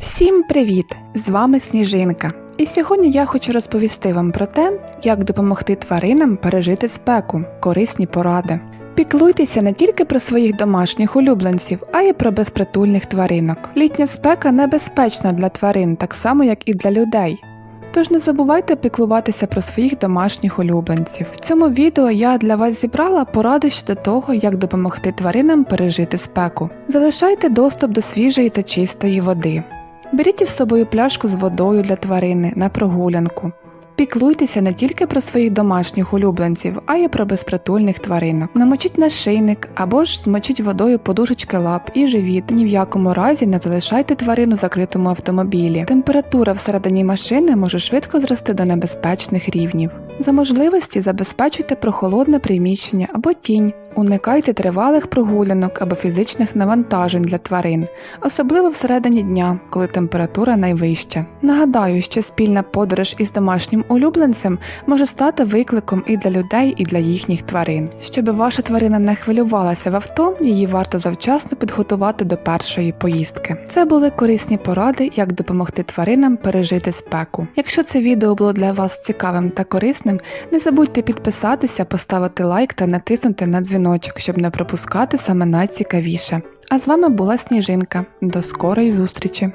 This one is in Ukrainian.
Всім привіт! З вами Сніжинка. І сьогодні я хочу розповісти вам про те, як допомогти тваринам пережити спеку, корисні поради. Піклуйтеся не тільки про своїх домашніх улюбленців, а й про безпритульних тваринок. Літня спека небезпечна для тварин, так само як і для людей. Тож не забувайте піклуватися про своїх домашніх улюбленців. В цьому відео я для вас зібрала поради щодо того, як допомогти тваринам пережити спеку. Залишайте доступ до свіжої та чистої води. Беріть із собою пляшку з водою для тварини на прогулянку. Піклуйтеся не тільки про своїх домашніх улюбленців, а й про безпритульних тваринок. Намочіть нашийник або ж змочіть водою подушечки лап і живіт. Ні в якому разі не залишайте тварину в закритому автомобілі. Температура всередині машини може швидко зрости до небезпечних рівнів. За можливості забезпечуйте прохолодне приміщення або тінь. Уникайте тривалих прогулянок або фізичних навантажень для тварин, особливо всередині дня, коли температура найвища. Нагадаю, що спільна подорож із домашнім улюбленцем може стати викликом і для людей, і для їхніх тварин. Щоб ваша тварина не хвилювалася в авто, її варто завчасно підготувати до першої поїздки. Це були корисні поради, як допомогти тваринам пережити спеку. Якщо це відео було для вас цікавим та корисним, не забудьте підписатися, поставити лайк та натиснути на дзвіночок, щоб не пропускати саме найцікавіше. А з вами була Сніжинка. До скорої зустрічі!